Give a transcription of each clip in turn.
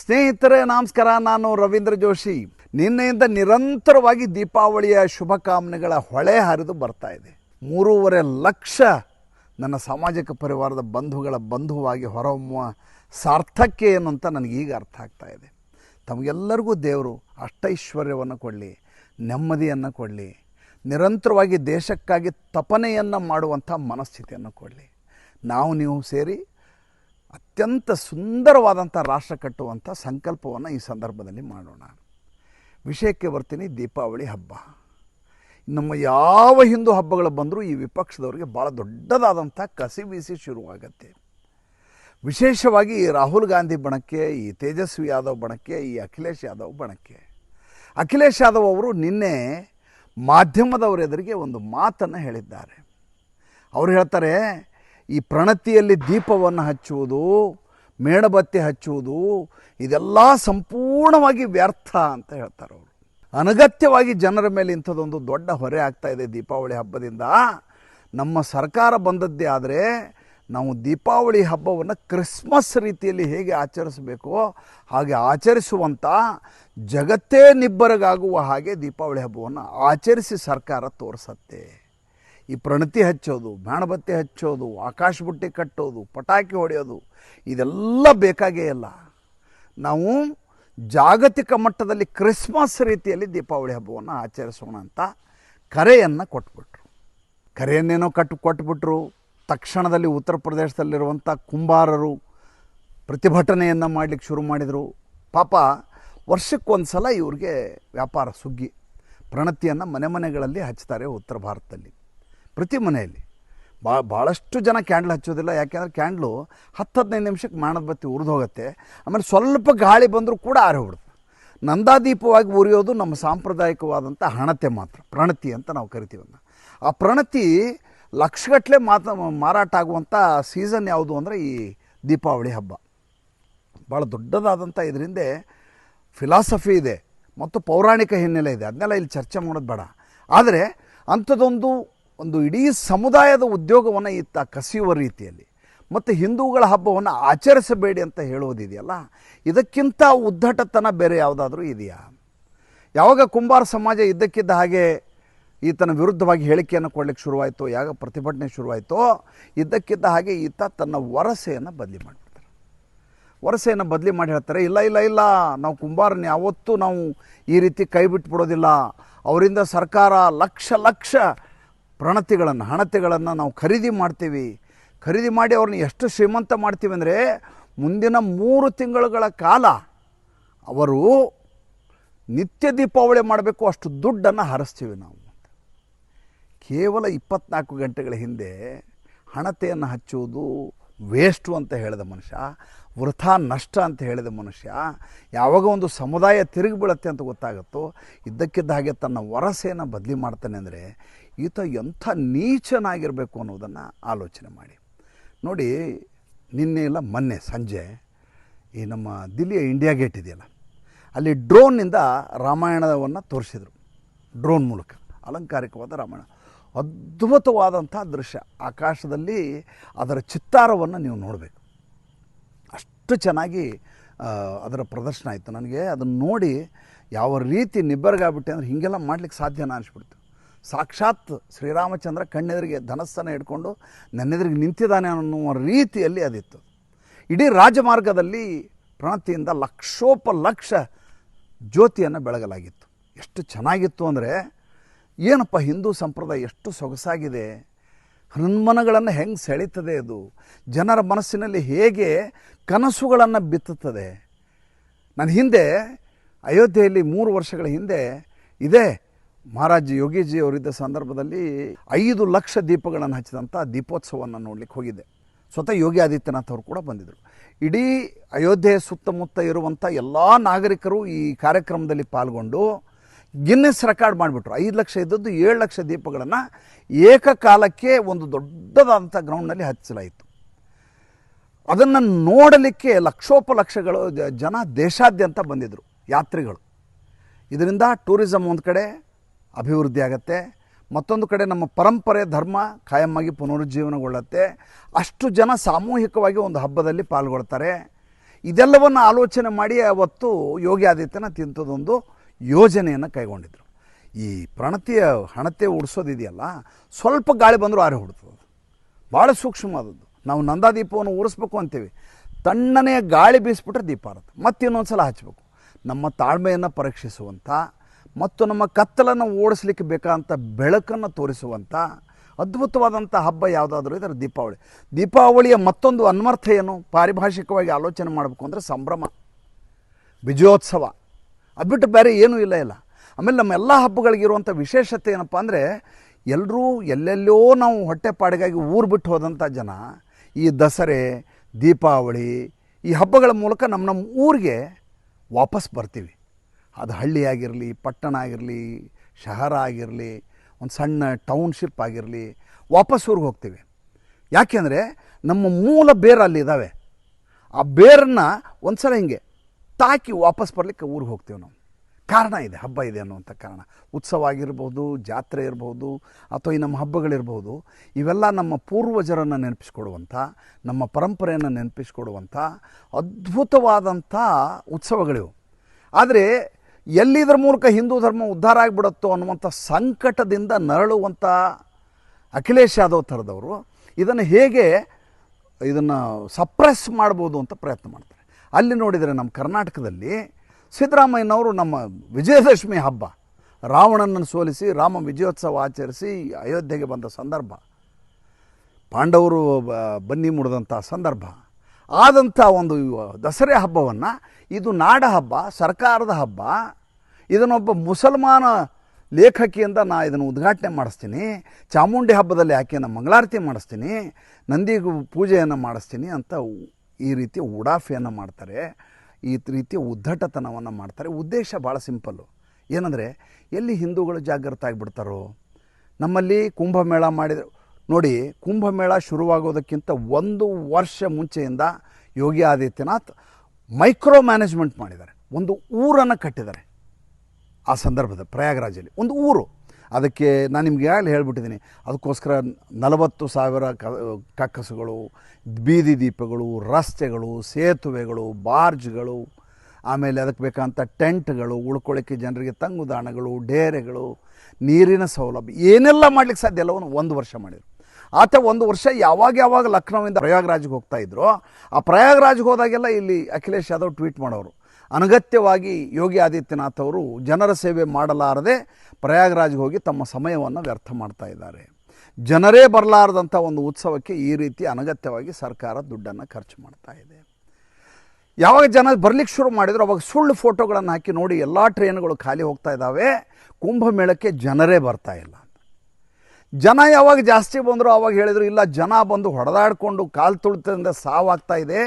ಸ್ನೇಹಿತರೆ, ನಮಸ್ಕಾರ. ನಾನು ರವೀಂದ್ರ ಜೋಶಿ. ನಿನ್ನೆಯಿಂದ ನಿರಂತರವಾಗಿ ದೀಪಾವಳಿಯ ಶುಭಕಾಮನೆಗಳ ಹೊಳೆ ಹರಿದು ಬರ್ತಾ ಇದೆ. ಮೂರುವರೆ ಲಕ್ಷ ನನ್ನ ಸಾಮಾಜಿಕ ಪರಿವಾರದ ಬಂಧುಗಳ ಬಂಧುವಾಗಿ ಹೊರಹೊಮ್ಮುವ ಸಾರ್ಥಕ್ಯ ಏನು ಅಂತ ನನಗೀಗ ಅರ್ಥ ಆಗ್ತಾ ಇದೆ. ತಮಗೆಲ್ಲರಿಗೂ ದೇವರು ಅಷ್ಟೈಶ್ವರ್ಯವನ್ನು ಕೊಡಲಿ, ನೆಮ್ಮದಿಯನ್ನು ಕೊಡಲಿ, ನಿರಂತರವಾಗಿ ದೇಶಕ್ಕಾಗಿ ತಪನೆಯನ್ನು ಮಾಡುವಂಥ ಮನಸ್ಥಿತಿಯನ್ನು ಕೊಡಲಿ. ನಾವು ನೀವು ಸೇರಿ ಅತ್ಯಂತ ಸುಂದರವಾದಂಥ ರಾಷ್ಟ್ರ ಕಟ್ಟುವಂಥ ಸಂಕಲ್ಪವನ್ನು ಈ ಸಂದರ್ಭದಲ್ಲಿ ಮಾಡೋಣ. ವಿಷಯಕ್ಕೆ ಬರ್ತೀನಿ, ದೀಪಾವಳಿ ಹಬ್ಬ. ನಮ್ಮ ಯಾವ ಹಿಂದೂ ಹಬ್ಬಗಳು ಬಂದರೂ ಈ ವಿಪಕ್ಷದವರಿಗೆ ಭಾಳ ದೊಡ್ಡದಾದಂಥ ಕಸಿ ಬೀಸಿ ಶುರುವಾಗತ್ತೆ. ವಿಶೇಷವಾಗಿ ಈ ರಾಹುಲ್ ಗಾಂಧಿ ಬಣಕ್ಕೆ, ಈ ತೇಜಸ್ವಿ ಯಾದವ್ ಬಣಕ್ಕೆ, ಈ ಅಖಿಲೇಶ್ ಯಾದವ್ ಬಣಕ್ಕೆ. ಅಖಿಲೇಶ್ ಯಾದವ್ ಅವರು ನಿನ್ನೆ ಮಾಧ್ಯಮದವರೆದುರಿಗೆ ಒಂದು ಮಾತನ್ನು ಹೇಳಿದ್ದಾರೆ. ಅವರು ಹೇಳ್ತಾರೆ ಈ ಪ್ರಣತಿಯಲ್ಲಿ ದೀಪವನ್ನು ಹಚ್ಚುವುದು, ಮೇಣಬತ್ತಿ ಹಚ್ಚುವುದು, ಇದೆಲ್ಲ ಸಂಪೂರ್ಣವಾಗಿ ವ್ಯರ್ಥ ಅಂತ ಹೇಳ್ತಾರೆ ಅವರು. ಅನಗತ್ಯವಾಗಿ ಜನರ ಮೇಲೆ ಇಂಥದ್ದೊಂದು ದೊಡ್ಡ ಹೊರೆ ಆಗ್ತಾ ಇದೆ ದೀಪಾವಳಿ ಹಬ್ಬದಿಂದ. ನಮ್ಮ ಸರ್ಕಾರ ಬಂದದ್ದೇ ಆದರೆ ನಾವು ದೀಪಾವಳಿ ಹಬ್ಬವನ್ನು ಕ್ರಿಸ್ಮಸ್ ರೀತಿಯಲ್ಲಿ ಹೇಗೆ ಆಚರಿಸಬೇಕು, ಹಾಗೆ ಆಚರಿಸುವಂಥ ಜಗತ್ತೇ ನಿಬ್ಬರಗಾಗುವ ಹಾಗೆ ದೀಪಾವಳಿ ಹಬ್ಬವನ್ನು ಆಚರಿಸಿ ಸರ್ಕಾರ ತೋರಿಸತ್ತೆ. ಈ ಪ್ರಣತಿ ಹಚ್ಚೋದು, ಬಾಣಬತ್ತಿ ಹಚ್ಚೋದು, ಆಕಾಶ ಬುಟ್ಟಿ ಕಟ್ಟೋದು, ಪಟಾಕಿ ಹೊಡೆಯೋದು, ಇದೆಲ್ಲ ಬೇಕಾಗೇ ಇಲ್ಲ. ನಾವು ಜಾಗತಿಕ ಮಟ್ಟದಲ್ಲಿ ಕ್ರಿಸ್ಮಸ್ ರೀತಿಯಲ್ಲಿ ದೀಪಾವಳಿ ಹಬ್ಬವನ್ನು ಆಚರಿಸೋಣ ಅಂತ ಕರೆಯನ್ನು ಕೊಟ್ಬಿಟ್ರು. ಕರೆಯನ್ನೇನೋ ಕಟ್ಟು ಕೊಟ್ಬಿಟ್ರು. ತಕ್ಷಣದಲ್ಲಿ ಉತ್ತರ ಪ್ರದೇಶದಲ್ಲಿರುವಂಥ ಕುಂಬಾರರು ಪ್ರತಿಭಟನೆಯನ್ನು ಮಾಡಲಿಕ್ಕೆ ಶುರು ಮಾಡಿದರು. ಪಾಪ ವರ್ಷಕ್ಕೊಂದು ಸಲ ಇವ್ರಿಗೆ ವ್ಯಾಪಾರ ಸುಗ್ಗಿ, ಪ್ರಣತಿಯನ್ನು ಮನೆ ಮನೆಗಳಲ್ಲಿ ಹಚ್ತಾರೆ ಉತ್ತರ ಭಾರತದಲ್ಲಿ. ಪ್ರತಿ ಮನೆಯಲ್ಲಿ. ಬಾ ಭಾಳಷ್ಟು ಜನ ಕ್ಯಾಂಡ್ಲ್ ಹಚ್ಚೋದಿಲ್ಲ. ಯಾಕೆಂದರೆ ಕ್ಯಾಂಡ್ಲು ಹತ್ತು ಹದಿನೈದು ನಿಮಿಷಕ್ಕೆ ಮಾಡೋದು ಬತ್ತಿ ಉರಿದು ಹೋಗುತ್ತೆ. ಆಮೇಲೆ ಸ್ವಲ್ಪ ಗಾಳಿ ಬಂದರೂ ಕೂಡ ಆರಿ ಹೋಗ್ಬಿಡುತ್ತೆ. ನಂದಾದೀಪವಾಗಿ ಉರಿಯೋದು ನಮ್ಮ ಸಾಂಪ್ರದಾಯಿಕವಾದಂಥ ಹಣತೆ ಮಾತ್ರ, ಪ್ರಣತಿ ಅಂತ ನಾವು ಕರಿತೀವನ್ನ ಆ ಪ್ರಣತಿ ಲಕ್ಷಗಟ್ಟಲೆ ಮಾತ, ಮಾರಾಟ ಆಗುವಂಥ ಸೀಸನ್ ಯಾವುದು ಅಂದರೆ ಈ ದೀಪಾವಳಿ ಹಬ್ಬ. ಭಾಳ ದೊಡ್ಡದಾದಂಥ ಇದರಿಂದ ಫಿಲಾಸಫಿ ಇದೆ. ಮತ್ತು ಪೌರಾಣಿಕ ಹಿನ್ನೆಲೆ ಇದೆ. ಅದನ್ನೆಲ್ಲ ಇಲ್ಲಿ ಚರ್ಚೆ ಮಾಡೋದು ಬೇಡ. ಆದರೆ ಅಂಥದ್ದೊಂದು ಒಂದು ಇಡೀ ಸಮುದಾಯದ ಉದ್ಯೋಗವನ್ನು ಇತ್ತ ಕಸಿಯುವ ರೀತಿಯಲ್ಲಿ, ಮತ್ತು ಹಿಂದೂಗಳ ಹಬ್ಬವನ್ನು ಆಚರಿಸಬೇಡಿ ಅಂತ ಹೇಳುವುದಿದೆಯಲ್ಲ? ಇದಕ್ಕಿಂತ ಉದ್ದಟತನ ಬೇರೆ ಯಾವುದಾದ್ರೂ ಇದೆಯಾ? ಯಾವಾಗ ಕುಂಬಾರ ಸಮಾಜ ಇದ್ದಕ್ಕಿದ್ದ ಹಾಗೆ ಈತನ ವಿರುದ್ಧವಾಗಿ ಹೇಳಿಕೆಯನ್ನು ಕೊಡಲಿಕ್ಕೆ ಶುರುವಾಯಿತು ಯಾವಾಗ ಪ್ರತಿಭಟನೆ ಶುರುವಾಯಿತೋ, ಇದ್ದಕ್ಕಿದ್ದ ಹಾಗೆ ಈತ ತನ್ನ ವರಸೆಯನ್ನು ಬದಲಿ ಮಾಡಿಬಿಡ್ತಾರೆ. ವರಸೆಯನ್ನು ಬದಲಿ ಮಾಡಿ ಹೇಳ್ತಾರೆ, ಇಲ್ಲ ಇಲ್ಲ ಇಲ್ಲ, ನಾವು ಕುಂಬಾರನ ಯಾವತ್ತೂ ನಾವು ಈ ರೀತಿ ಕೈ ಬಿಟ್ಬಿಡೋದಿಲ್ಲ. ಅವರಿಂದ ಸರ್ಕಾರ ಲಕ್ಷ ಲಕ್ಷ ಪ್ರಣತಿಗಳನ್ನು, ಹಣತೆಗಳನ್ನು ನಾವು ಖರೀದಿ ಮಾಡ್ತೀವಿ. ಖರೀದಿ ಮಾಡಿ ಅವ್ರನ್ನ ಎಷ್ಟು ಶ್ರೀಮಂತ ಮಾಡ್ತೀವಿ ಅಂದರೆ ಮುಂದಿನ ಮೂರು ತಿಂಗಳುಗಳ ಕಾಲ ಅವರು ನಿತ್ಯ ದೀಪಾವಳಿ ಮಾಡಬೇಕು, ಅಷ್ಟು ದುಡ್ಡನ್ನು ಹರಿಸ್ತೀವಿ ನಾವು. ಕೇವಲ ಇಪ್ಪತ್ನಾಲ್ಕು ಗಂಟೆಗಳ ಹಿಂದೆ ಹಣತೆಯನ್ನು ಹಚ್ಚುವುದು ವೇಸ್ಟು ಅಂತ ಹೇಳಿದ ಮನುಷ್ಯ, ವೃಥಾ ನಷ್ಟ ಅಂತ ಹೇಳಿದ ಮನುಷ್ಯ, ಯಾವಾಗ ಒಂದು ಸಮುದಾಯ ತಿರುಗಿ ಬೀಳುತ್ತೆ ಅಂತ ಗೊತ್ತಾಗುತ್ತೋ, ಇದ್ದಕ್ಕಿದ್ದ ಹಾಗೆ ತನ್ನ ವರಸೆಯನ್ನು ಬದಲಿ ಮಾಡ್ತಾನೆ ಅಂದರೆ ಈತ ಎಂಥ ನೀಚನಾಗಿರಬೇಕು ಅನ್ನೋದನ್ನು ಆಲೋಚನೆ ಮಾಡಿ. ನೋಡಿ, ನಿನ್ನೆ ಇಲ್ಲ, ಮೊನ್ನೆ, ಸಂಜೆ ಈ ನಮ್ಮ ದಿಲ್ಲಿಯ ಇಂಡಿಯಾ ಗೇಟ್ ಇದೆಯಲ್ಲ, ಅಲ್ಲಿ ಡ್ರೋನ್ನಿಂದ ರಾಮಾಯಣವನ್ನು ತೋರಿಸಿದರು, ಡ್ರೋನ್ ಮೂಲಕ, ಅಲಂಕಾರಿಕವಾದ ರಾಮಾಯಣ. ಅದ್ಭುತವಾದಂಥ ದೃಶ್ಯ. ಆಕಾಶದಲ್ಲಿ ಅದರ ಚಿತ್ತಾರವನ್ನು ನೀವು ನೋಡಬೇಕು. ಅಷ್ಟು ಚೆನ್ನಾಗಿ ಅದರ ಪ್ರದರ್ಶನ ಆಯಿತು. ನನಗೆ ಅದನ್ನು ನೋಡಿ ಯಾವ ರೀತಿ ನಿಬ್ಬರ್ಗಾಗ್ಬಿಟ್ಟೆ ಅಂದರೆ ಹೀಗೆಲ್ಲ ಮಾಡ್ಲಿಕ್ಕೆ ಸಾಧ್ಯನ ಅನಿಸ್ಬಿಡ್ತು. ಸಾಕ್ಷಾತ್ ಶ್ರೀರಾಮಚಂದ್ರ ಕಣ್ಣೆದುರಿಗೆ ಧನಸ್ಸನ್ನು ಹಿಡ್ಕೊಂಡು ನನ್ನೆದುರಿಗೆ ನಿಂತಿದ್ದಾನೆ ಅನ್ನುವ ರೀತಿಯಲ್ಲಿ ಅದಿತ್ತು. ಇಡೀ ರಾಜಮಾರ್ಗದಲ್ಲಿ ಪ್ರಣತಿಯಿಂದ ಲಕ್ಷೋಪ ಲಕ್ಷ ಜ್ಯೋತಿಯನ್ನು ಬೆಳಗಲಾಗಿತ್ತು. ಎಷ್ಟು ಚೆನ್ನಾಗಿತ್ತು ಅಂದರೆ ಏನಪ್ಪ ಹಿಂದೂ ಸಂಪ್ರದಾಯ ಎಷ್ಟು ಸೊಗಸಾಗಿದೆ. ಹನುಮನಗಳನ್ನು ಹೆಂಗೆ ಸೆಳೀತದೆ ಅದು. ಜನರ ಮನಸ್ಸಿನಲ್ಲಿ ಹೇಗೆ ಕನಸುಗಳನ್ನು ಬಿತ್ತುತ್ತದೆ. ನಾನು ಹಿಂದೆ ಅಯೋಧ್ಯೆಯಲ್ಲಿ ಮೂರು ವರ್ಷಗಳ ಹಿಂದೆ ಇದೇ ಮಹಾರಾಜ್ ಯೋಗೀಜಿ ಅವರಿದ್ದ ಸಂದರ್ಭದಲ್ಲಿ ಐದು ಲಕ್ಷ ದೀಪಗಳನ್ನು ಹಚ್ಚಿದಂಥ ದೀಪೋತ್ಸವವನ್ನು ನೋಡಲಿಕ್ಕೆ ಹೋಗಿದ್ದೆ. ಸ್ವತಃ ಯೋಗಿ ಆದಿತ್ಯನಾಥ್ ಅವರು ಕೂಡ ಬಂದಿದ್ದರು. ಇಡೀ ಅಯೋಧ್ಯೆ ಸುತ್ತಮುತ್ತ ಇರುವಂಥ ಎಲ್ಲ ನಾಗರಿಕರು ಈ ಕಾರ್ಯಕ್ರಮದಲ್ಲಿ ಪಾಲ್ಗೊಂಡು ಗಿನ್ನೆಸ್ ರೆಕಾರ್ಡ್ ಮಾಡಿಬಿಟ್ರು. ಐದು ಲಕ್ಷ ಇದ್ದದ್ದು ಏಳು ಲಕ್ಷ ದೀಪಗಳನ್ನು ಏಕಕಾಲಕ್ಕೆ ಒಂದು ದೊಡ್ಡದಾದಂಥ ಗ್ರೌಂಡ್ನಲ್ಲಿ ಹಚ್ಚಲಾಯಿತು. ಅದನ್ನು ನೋಡಲಿಕ್ಕೆ ಲಕ್ಷೋಪಲಕ್ಷಗಳು ಜನ ದೇಶಾದ್ಯಂತ ಬಂದಿದ್ದರು, ಯಾತ್ರಿಗಳು. ಇದರಿಂದ ಟೂರಿಸಮ್ ಒಂದು ಕಡೆ ಅಭಿವೃದ್ಧಿ ಆಗತ್ತೆ. ಮತ್ತೊಂದು ಕಡೆ ನಮ್ಮ ಪರಂಪರೆ, ಧರ್ಮ ಕಾಯಮ್ಮಾಗಿ ಪುನರುಜ್ಜೀವನಗೊಳ್ಳುತ್ತೆ. ಅಷ್ಟು ಜನ ಸಾಮೂಹಿಕವಾಗಿ ಒಂದು ಹಬ್ಬದಲ್ಲಿ ಪಾಲ್ಗೊಳ್ತಾರೆ. ಇದೆಲ್ಲವನ್ನು ಆಲೋಚನೆ ಮಾಡಿ ಅವತ್ತು ಯೋಗಿ ಆದಿತ್ಯನಾಥ್ ಇಂಥದ್ದೊಂದು ಯೋಜನೆಯನ್ನು ಕೈಗೊಂಡಿದ್ರು. ಈ ಪ್ರಣತಿಯ ಹಣತೆ ಉಡಿಸೋದಿದೆಯಲ್ಲ, ಸ್ವಲ್ಪ ಗಾಳಿ ಬಂದರೂ ಆರಿ ಹೊಡ್ತದೆ ಭಾಳ ಸೂಕ್ಷ್ಮವಾದದ್ದು. ನಾವು ನಂದಾದೀಪವನ್ನು ಉರಿಸ್ಬೇಕು ಅಂತೀವಿ. ತಣ್ಣನೆಯ ಗಾಳಿ ಬೀಸಿಬಿಟ್ರೆ ದೀಪ ಆರುತ್ತೆ ಮತ್ತೆ ಇನ್ನೊಂದು ಸಲ ಹಚ್ಚಬೇಕು ನಮ್ಮ ತಾಳ್ಮೆಯನ್ನು ಪರೀಕ್ಷಿಸುವಂಥ ಮತ್ತು ನಮ್ಮ ಕತ್ತಲನ್ನು ಓಡಿಸ್ಲಿಕ್ಕೆ ಬೇಕಾದಂಥ ಬೆಳಕನ್ನು ತೋರಿಸುವಂಥ ಅದ್ಭುತವಾದಂಥ ಹಬ್ಬ ಯಾವುದಾದ್ರೂ ಇದರ ದೀಪಾವಳಿ. ದೀಪಾವಳಿಯ ಮತ್ತೊಂದು ಅನ್ವರ್ಥ ಏನು? ಪಾರಿಭಾಷಿಕವಾಗಿ ಆಲೋಚನೆ ಮಾಡಬೇಕು ಅಂದರೆ ಸಂಭ್ರಮ. ವಿಜಯೋತ್ಸವ. ಅದು ಬಿಟ್ಟು ಬೇರೆ ಏನೂ ಇಲ್ಲ ಇಲ್ಲ. ಆಮೇಲೆ ನಮ್ಮ ಎಲ್ಲ ಹಬ್ಬಗಳಿಗಿರುವಂಥ ವಿಶೇಷತೆ ಏನಪ್ಪ ಅಂದರೆ ಎಲ್ಲರೂ ಎಲ್ಲೆಲ್ಲೋ ನಾವು ಹೊಟ್ಟೆಪಾಡಿಗಾಗಿ ಊರು ಬಿಟ್ಟು ಹೋದಂಥ ಜನ ಈ ದಸರೆ, ದೀಪಾವಳಿ ಈ ಹಬ್ಬಗಳ ಮೂಲಕ ನಮ್ಮ ನಮ್ಮ ಊರಿಗೆ ವಾಪಸ್ ಬರ್ತೀವಿ. ಅದು ಹಳ್ಳಿ ಆಗಿರಲಿ, ಪಟ್ಟಣ ಆಗಿರಲಿ, ಶಹರ ಆಗಿರಲಿ, ಒಂದು ಸಣ್ಣ ಟೌನ್ಶಿಪ್ ಆಗಿರಲಿ, ವಾಪಸ್ ಊರಿಗೆ ಹೋಗ್ತೀವಿ. ಯಾಕೆಂದರೆ ನಮ್ಮ ಮೂಲ ಬೇರು ಅಲ್ಲಿದ್ದಾವೆ ಆ ಬೇರನ್ನು ಒಂದು ಸಲ ಹಿಂಗೆ ತಾಕಿ ವಾಪಸ್ ಬರಲಿಕ್ಕೆ ಊರಿಗೆ ಹೋಗ್ತೀವಿ ನಾವು. ಕಾರಣ ಇದೆ, ಹಬ್ಬ ಇದೆ ಅನ್ನುವಂಥ ಕಾರಣ. ಉತ್ಸವ ಆಗಿರ್ಬೋದು, ಜಾತ್ರೆ ಇರ್ಬೋದು, ಅಥವಾ ಈ ನಮ್ಮ ಹಬ್ಬಗಳಿರ್ಬೋದು, ಇವೆಲ್ಲ ನಮ್ಮ ಪೂರ್ವಜರನ್ನು ನೆನಪಿಸ್ಕೊಡುವಂಥ, ನಮ್ಮ ಪರಂಪರೆಯನ್ನು ನೆನಪಿಸ್ಕೊಡುವಂಥ ಅದ್ಭುತವಾದಂಥ ಉತ್ಸವಗಳಿವು. ಆದರೆ ಎಲ್ಲಿದ್ರ ಮೂಲಕ ಹಿಂದೂ ಧರ್ಮ ಉದ್ಧಾರ ಆಗಿಬಿಡುತ್ತೋ ಅನ್ನುವಂಥ ಸಂಕಟದಿಂದ ನರಳುವಂಥ ಅಖಿಲೇಶ್ ಯಾದವ್ ಥರದವರು ಇದನ್ನು ಹೇಗೆ ಇದನ್ನು ಸಪ್ರೆಸ್ ಮಾಡ್ಬೋದು ಅಂತ ಪ್ರಯತ್ನ ಮಾಡ್ತಾರೆ. ಅಲ್ಲಿ ನೋಡಿದರೆ ನಮ್ಮ ಕರ್ನಾಟಕದಲ್ಲಿ ಸಿದ್ದರಾಮಯ್ಯನವರು ನಮ್ಮ ವಿಜಯದಶಮಿ ಹಬ್ಬ, ರಾವಣನನ್ನು ಸೋಲಿಸಿ, ರಾಮ ವಿಜಯೋತ್ಸವ ಆಚರಿಸಿ ಅಯೋಧ್ಯೆಗೆ ಬಂದ ಸಂದರ್ಭ, ಪಾಂಡವರು ಬನ್ನಿ ಮುಡಿದಂಥ ಸಂದರ್ಭ ಆದಂಥ ಒಂದು ದಸರೆ ಹಬ್ಬವನ್ನು, ಇದು ನಾಡ ಹಬ್ಬ, ಸರ್ಕಾರದ ಹಬ್ಬ. ಇದನ್ನೊಬ್ಬ ಮುಸಲ್ಮಾನ ಲೇಖಕಿಯಿಂದ ನಾ ಇದನ್ನು ಉದ್ಘಾಟನೆ ಮಾಡಿಸ್ತೀನಿ. ಚಾಮುಂಡಿ ಹಬ್ಬದಲ್ಲಿ ಆಕೆಯನ್ನು ಮಂಗಳಾರತಿ ಮಾಡಿಸ್ತೀನಿ. ನಂದಿಗೂ ಪೂಜೆಯನ್ನು ಮಾಡಿಸ್ತೀನಿ ಅಂತ ಈ ರೀತಿಯ ಉಡಾಫೆಯನ್ನು ಮಾಡ್ತಾರೆ. ಈ ರೀತಿಯ ಉದ್ದಟತನವನ್ನು ಮಾಡ್ತಾರೆ. ಉದ್ದೇಶ ಭಾಳ ಸಿಂಪಲ್ಲು. ಏನಂದರೆ, ಎಲ್ಲಿ ಹಿಂದೂಗಳು ಜಾಗೃತ ಆಗಿಬಿಡ್ತಾರೋ, ನಮ್ಮಲ್ಲಿ ಕುಂಭಮೇಳ ಮಾಡಿದ ನೋಡಿ, ಕುಂಭಮೇಳ ಶುರುವಾಗೋದಕ್ಕಿಂತ ಒಂದು ವರ್ಷ ಮುಂಚೆಯಿಂದ ಯೋಗಿ ಆದಿತ್ಯನಾಥ್ ಮೈಕ್ರೋ ಮ್ಯಾನೇಜ್ಮೆಂಟ್ ಮಾಡಿದ್ದಾರೆ. ಒಂದು ಊರನ್ನು ಕಟ್ಟಿದ್ದಾರೆ ಆ ಸಂದರ್ಭದ ಪ್ರಯಾಗರಾಜಲ್ಲಿ. ಒಂದು ಊರು. ಅದಕ್ಕೆ ನಾನು ನಿಮ್ಗೆ ಈಗಾಗಲೇ ಹೇಳ್ಬಿಟ್ಟಿದ್ದೀನಿ, ಅದಕ್ಕೋಸ್ಕರ ನಲವತ್ತು ಸಾವಿರ ಕಕ್ಕಸುಗಳು, ಬೀದಿ ದೀಪಗಳು, ರಸ್ತೆಗಳು, ಸೇತುವೆಗಳು, ಬಾರ್ಜ್ಗಳು, ಆಮೇಲೆ ಅದಕ್ಕೆ ಬೇಕಂತ ಟೆಂಟ್ಗಳು, ಉಳ್ಕೊಳ್ಳಿಕ್ಕೆ ಜನರಿಗೆ ತಂಗುದಾಣಗಳು, ಡೇರೆಗಳು, ನೀರಿನ ಸೌಲಭ್ಯ, ಏನೆಲ್ಲ ಮಾಡ್ಲಿಕ್ಕೆ ಸಾಧ್ಯ ಎಲ್ಲವನ್ನು ಒಂದು ವರ್ಷ ಮಾಡಿದರು. ಆತ ಒಂದು ವರ್ಷ ಯಾವಾಗ ಯಾವಾಗ ಲಕ್ನೋವಿಂದ ಪ್ರಯಾಗ್ರಾಜ್ಗೆ ಹೋಗ್ತಾ ಇದ್ರು, ಆ ಪ್ರಯಾಗ್ರಾಜ್ಗೆ ಹೋದಾಗೆಲ್ಲ ಇಲ್ಲಿ ಅಖಿಲೇಶ್ ಯಾದವ್ ಟ್ವೀಟ್ ಮಾಡೋರು. ಅನಗತ್ಯವಾಗಿ ಯೋಗಿ ಆದಿತ್ಯನಾಥ್ ಅವರು ಜನರ ಸೇವೆ ಮಾಡಲಾರದೆ ಪ್ರಯಾಗ್ರಾಜ್ಗೆ ಹೋಗಿ ತಮ್ಮ ಸಮಯವನ್ನು ವ್ಯರ್ಥ ಮಾಡ್ತಾ ಇದ್ದಾರೆ. ಜನರೇ ಬರಲಾರದಂಥ ಒಂದು ಉತ್ಸವಕ್ಕೆ ಈ ರೀತಿ ಅನಗತ್ಯವಾಗಿ ಸರ್ಕಾರ ದುಡ್ಡನ್ನು ಖರ್ಚು ಮಾಡ್ತಾ ಇದೆ. ಯಾವಾಗ ಜನ ಬರ್ಲಿಕ್ಕೆ ಶುರು ಮಾಡಿದ್ರು, ಅವಾಗ ಸುಳ್ಳು ಫೋಟೋಗಳನ್ನು ಹಾಕಿ ನೋಡಿ ಎಲ್ಲ ಟ್ರೈನ್ಗಳು ಖಾಲಿ ಹೋಗ್ತಾ ಇದ್ದಾವೆ. ಕುಂಭಮೇಳಕ್ಕೆ ಜನರೇ ಬರ್ತಾ ಇಲ್ಲ. ಜನ ಯಾವಾಗ ಜಾಸ್ತಿ ಬಂದರೂ ಆವಾಗ ಹೇಳಿದರು, ಇಲ್ಲ, ಜನ ಬಂದು ಹೊಡೆದಾಡಿಕೊಂಡು ಕಾಲು ತುಳಿತದಿಂದ ಸಾವಾಗ್ತಾ ಇದೆ,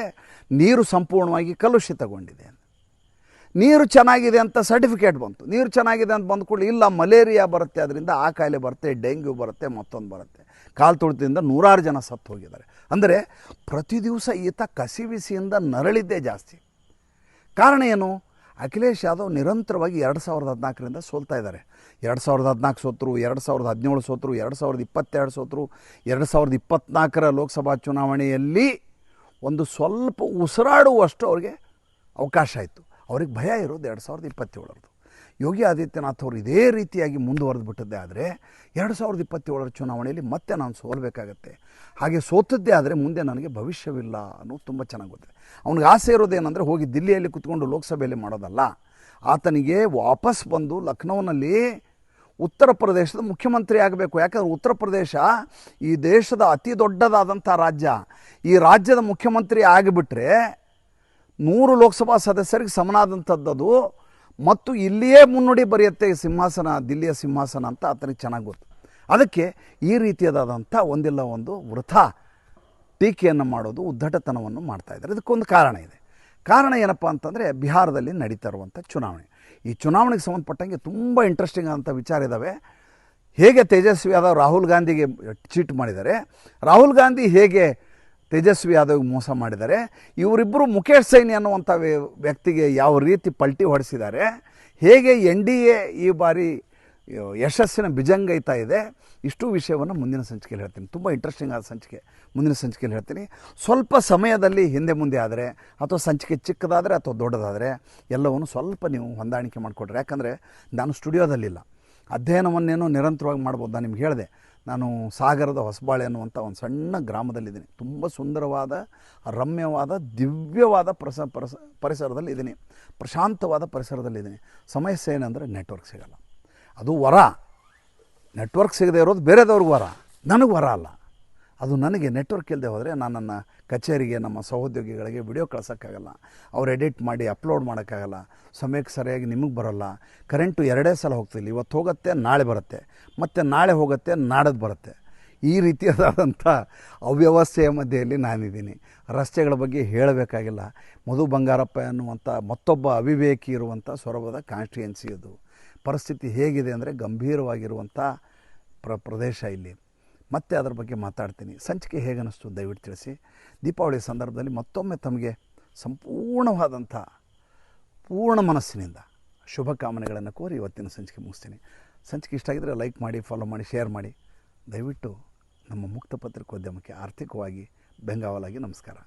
ನೀರು ಸಂಪೂರ್ಣವಾಗಿ ಕಲುಷಿತಗೊಂಡಿದೆ ನೀರು ಚೆನ್ನಾಗಿದೆ ಅಂತ ಸರ್ಟಿಫಿಕೇಟ್ ಬಂತು. ನೀರು ಚೆನ್ನಾಗಿದೆ ಅಂತ ಬಂದ್ಕೊಳ್ಳಿ ಇಲ್ಲ, ಮಲೇರಿಯಾ ಬರುತ್ತೆ, ಅದರಿಂದ ಆ ಕಾಯಿಲೆ ಬರುತ್ತೆ, ಡೆಂಗ್ಯೂ ಬರುತ್ತೆ, ಮತ್ತೊಂದು ಬರುತ್ತೆ. ಕಾಲು ತುಳಿತದಿಂದ ನೂರಾರು ಜನ ಸತ್ತು ಹೋಗಿದ್ದಾರೆ. ಅಂದರೆ ಪ್ರತಿ ದಿವಸ ಈತ ಕಸಿವಿಸಿಯಿಂದ ನರಳಿದ್ದೇ ಜಾಸ್ತಿ. ಕಾರಣ ಏನು? ಅಖಿಲೇಶ್ ಯಾದವ್ ನಿರಂತರವಾಗಿ ಎರಡು ಸಾವಿರದ ಹದಿನಾಲ್ಕರಿಂದ ಸೋಲ್ತಾ ಇದ್ದಾರೆ. ಎರಡು ಸಾವಿರದ ಹದಿನಾಲ್ಕು ಸೋತರು, ಎರಡು ಸಾವಿರದ ಹದಿನೇಳು ಸೋತರು, ಎರಡು ಸಾವಿರದ ಇಪ್ಪತ್ತೆರಡು ಸೋತರು, ಎರಡು ಸಾವಿರದ ಇಪ್ಪತ್ತ್ನಾಲ್ಕರ ಲೋಕಸಭಾ ಚುನಾವಣೆಯಲ್ಲಿ ಒಂದು ಸ್ವಲ್ಪ ಉಸಿರಾಡುವಷ್ಟು ಅವ್ರಿಗೆ ಅವಕಾಶ ಆಯಿತು. ಅವ್ರಿಗೆ ಭಯ ಇರೋದು ಎರಡು ಸಾವಿರದ ಇಪ್ಪತ್ತೇಳರದು ಯೋಗಿ ಆದಿತ್ಯನಾಥ್ ಅವರು ಇದೇ ರೀತಿಯಾಗಿ ಮುಂದುವರೆದು ಬಿಟ್ಟದ್ದೇ ಆದರೆ ಎರಡು ಸಾವಿರದ ಇಪ್ಪತ್ತೇಳರ ಚುನಾವಣೆಯಲ್ಲಿ ಮತ್ತೆ ನಾನು ಸೋಲಬೇಕಾಗತ್ತೆ. ಹಾಗೆ ಸೋತದ್ದೇ ಆದರೆ ಮುಂದೆ ನನಗೆ ಭವಿಷ್ಯವಿಲ್ಲ ಅನ್ನೋದು ತುಂಬ ಚೆನ್ನಾಗಿ ಗೊತ್ತಿದೆ. ಅವ್ನಿಗೆ ಆಸೆ ಇರೋದೇನೆಂದರೆ ಹೋಗಿ ದಿಲ್ಲಿಯಲ್ಲಿ ಕುತ್ಕೊಂಡು ಲೋಕಸಭೆಯಲ್ಲಿ ಮಾಡೋದಲ್ಲ. ಆತನಿಗೆ ವಾಪಸ್ ಬಂದು ಲಕ್ನೋನಲ್ಲಿ ಉತ್ತರ ಪ್ರದೇಶದ ಮುಖ್ಯಮಂತ್ರಿ ಆಗಬೇಕು. ಯಾಕಂದ್ರೆ ಉತ್ತರ ಪ್ರದೇಶ ಈ ದೇಶದ ಅತಿ ದೊಡ್ಡದಾದಂಥ ರಾಜ್ಯ. ಈ ರಾಜ್ಯದ ಮುಖ್ಯಮಂತ್ರಿ ಆಗಿಬಿಟ್ರೆ ನೂರು ಲೋಕಸಭಾ ಸದಸ್ಯರಿಗೆ ಸಮನಾದಂಥದ್ದು ಮತ್ತು ಇಲ್ಲಿಯೇ ಮುನ್ನುಡಿ ಬರೆಯುತ್ತೆ ಸಿಂಹಾಸನ, ದಿಲ್ಲಿಯ ಸಿಂಹಾಸನ ಅಂತ ಆತನಿಗೆ ಚೆನ್ನಾಗಿ ಗೊತ್ತು. ಅದಕ್ಕೆ ಈ ರೀತಿಯಾದಂಥ ಒಂದಿಲ್ಲ ಒಂದು ವೃಥಾ ಟೀಕೆಯನ್ನು ಮಾಡೋದು, ಉದ್ದಟತನವನ್ನು ಮಾಡ್ತಾ ಇದ್ದಾರೆ. ಇದಕ್ಕೊಂದು ಕಾರಣ ಇದೆ. ಕಾರಣ ಏನಪ್ಪ ಅಂತಂದರೆ ಬಿಹಾರದಲ್ಲಿ ನಡೀತಾ ಇರುವಂಥ ಚುನಾವಣೆ. ಈ ಚುನಾವಣೆಗೆ ಸಂಬಂಧಪಟ್ಟಂಗೆ ತುಂಬ ಇಂಟ್ರೆಸ್ಟಿಂಗ್ ಆದಂಥ ವಿಚಾರ ಇದ್ದಾವೆ ಹೇಗೆ ತೇಜಸ್ವಿ ಯಾದವ್ ರಾಹುಲ್ ಗಾಂಧಿಗೆ ಚೀಟ್ ಮಾಡಿದ್ದಾರೆ, ರಾಹುಲ್ ಗಾಂಧಿ ಹೇಗೆ ತೇಜಸ್ವಿ ಯಾದವ್ ಮೋಸ ಮಾಡಿದ್ದಾರೆ. ಇವರಿಬ್ಬರು ಮುಖೇಶ್ ಸೈನಿ ಅನ್ನುವಂಥ ವ್ಯಕ್ತಿಗೆ ಯಾವ ರೀತಿ ಪಲ್ಟಿ ಹೊಡೆಸಿದ್ದಾರೆ. ಹೇಗೆ ಎನ್ ಡಿ ಎ ಈ ಬಾರಿ ಯಶಸ್ಸಿನ ಬಿಜಂಗೈತಾ ಇದೆ. ಇಷ್ಟು ವಿಷಯವನ್ನು ಮುಂದಿನ ಸಂಚಿಕೆಯಲ್ಲಿ ಹೇಳ್ತೀನಿ. ತುಂಬ ಇಂಟ್ರೆಸ್ಟಿಂಗ್ ಆದ ಸಂಚಿಕೆ. ಮುಂದಿನ ಸಂಚಿಕೆಯಲ್ಲಿ ಹೇಳ್ತೀನಿ. ಸ್ವಲ್ಪ ಸಮಯದಲ್ಲಿ ಹಿಂದೆ ಮುಂದೆ ಆದರೆ, ಅಥವಾ ಸಂಚಿಕೆ ಚಿಕ್ಕದಾದರೆ ಅಥವಾ ದೊಡ್ಡದಾದರೆ, ಎಲ್ಲವನ್ನು ಸ್ವಲ್ಪ ನೀವು ಹೊಂದಾಣಿಕೆ ಮಾಡಿಕೊಡ್ರಿ. ಯಾಕಂದರೆ ನಾನು ಸ್ಟುಡಿಯೋದಲ್ಲಿಲ್ಲ. ಅಧ್ಯಯನವನ್ನೇನೋ ನಿರಂತರವಾಗಿ ಮಾಡ್ಬೋದು ನಾನು ನಿಮ್ಗೆ ಹೇಳಿದೆ. ನಾನು ಸಾಗರದ ಹೊಸಬಾಳೆ ಅನ್ನುವಂಥ ಒಂದು ಸಣ್ಣ ಗ್ರಾಮದಲ್ಲಿದ್ದೀನಿ. ತುಂಬ ಸುಂದರವಾದ, ರಮ್ಯವಾದ, ದಿವ್ಯವಾದ ಪ್ರಸ, ಪರಿಸ, ಪರಿಸರದಲ್ಲಿ ಇದ್ದೀನಿ. ಪ್ರಶಾಂತವಾದ ಪರಿಸರದಲ್ಲಿದ್ದೀನಿ ಸಮಸ್ಯೆ ಏನಂದರೆ ನೆಟ್ವರ್ಕ್ ಸಿಗಲ್ಲ. ಅದು ವರ. ನೆಟ್ವರ್ಕ್ ಸಿಗದೆ ಇರೋದು ಬೇರೆದವ್ರಿಗೆ ವರ. ನನಗೆ ವರ ಅಲ್ಲ. ಅದು ನನಗೆ ನೆಟ್ವರ್ಕ್ ಇಲ್ಲದೆ ಹೋದರೆ ನಾನು ನನ್ನ ಕಚೇರಿಗೆ, ನಮ್ಮ ಸಹೋದ್ಯೋಗಿಗಳಿಗೆ ವಿಡಿಯೋ ಕಳ್ಸೋಕ್ಕಾಗಲ್ಲ. ಅವ್ರು ಎಡಿಟ್ ಮಾಡಿ ಅಪ್ಲೋಡ್ ಮಾಡೋಕ್ಕಾಗಲ್ಲ. ಸಮಯಕ್ಕೆ ಸರಿಯಾಗಿ ನಿಮಗೆ ಬರೋಲ್ಲ. ಕರೆಂಟು ಎರಡೇ ಸಲ ಹೋಗ್ತಿಲ್ಲ ಇವತ್ತು ಹೋಗುತ್ತೆ, ನಾಳೆ ಬರುತ್ತೆ. ಮತ್ತು ನಾಳೆ ಹೋಗುತ್ತೆ ನಾಡದ್ದು ಬರುತ್ತೆ. ಈ ರೀತಿಯಾದಂಥ ಅವ್ಯವಸ್ಥೆಯ ಮಧ್ಯೆಯಲ್ಲಿ ನಾನಿದ್ದೀನಿ. ರಸ್ತೆಗಳ ಬಗ್ಗೆ ಹೇಳಬೇಕಾಗಿಲ್ಲ. ಮಧು ಬಂಗಾರಪ್ಪ ಎನ್ನುವಂಥ ಮತ್ತೊಬ್ಬ ಅವಿವೇಕಿ ಇರುವಂಥ ಸೊರಬದ ಕಾನ್ಸ್ಟಿಟ್ಯುಯೆನ್ಸಿ ಇದು ಪರಿಸ್ಥಿತಿ ಹೇಗಿದೆ ಅಂದರೆ ಗಂಭೀರವಾಗಿರುವಂಥ ಪ್ರ, ಪ್ರದೇಶ ಇಲ್ಲಿ. ಮತ್ತೆ ಅದರ ಬಗ್ಗೆ ಮಾತಾಡ್ತೀನಿ. ಸಂಚಿಕೆ ಹೇಗನ್ನಿಸ್ತು ದಯವಿಟ್ಟು ತಿಳಿಸಿ. ದೀಪಾವಳಿ ಸಂದರ್ಭದಲ್ಲಿ ಮತ್ತೊಮ್ಮೆ ತಮಗೆ ಸಂಪೂರ್ಣವಾದಂಥ ಪೂರ್ಣ ಮನಸ್ಸಿನಿಂದ ಶುಭಕಾಮನೆಗಳನ್ನು ಕೋರಿ ಇವತ್ತಿನ ಸಂಚಿಕೆ ಮುಗಿಸ್ತೀನಿ. ಸಂಚಿಕೆ ಇಷ್ಟ ಆಗಿದ್ದರೆ ಲೈಕ್ ಮಾಡಿ, ಫಾಲೋ ಮಾಡಿ, ಶೇರ್ ಮಾಡಿ. ದಯವಿಟ್ಟು ನಮ್ಮ ಮುಕ್ತ ಪತ್ರಿಕೋದ್ಯಮಕ್ಕೆ ಆರ್ಥಿಕವಾಗಿ ಬೆಂಗಾವಲಾಗಿ ನಮಸ್ಕಾರ.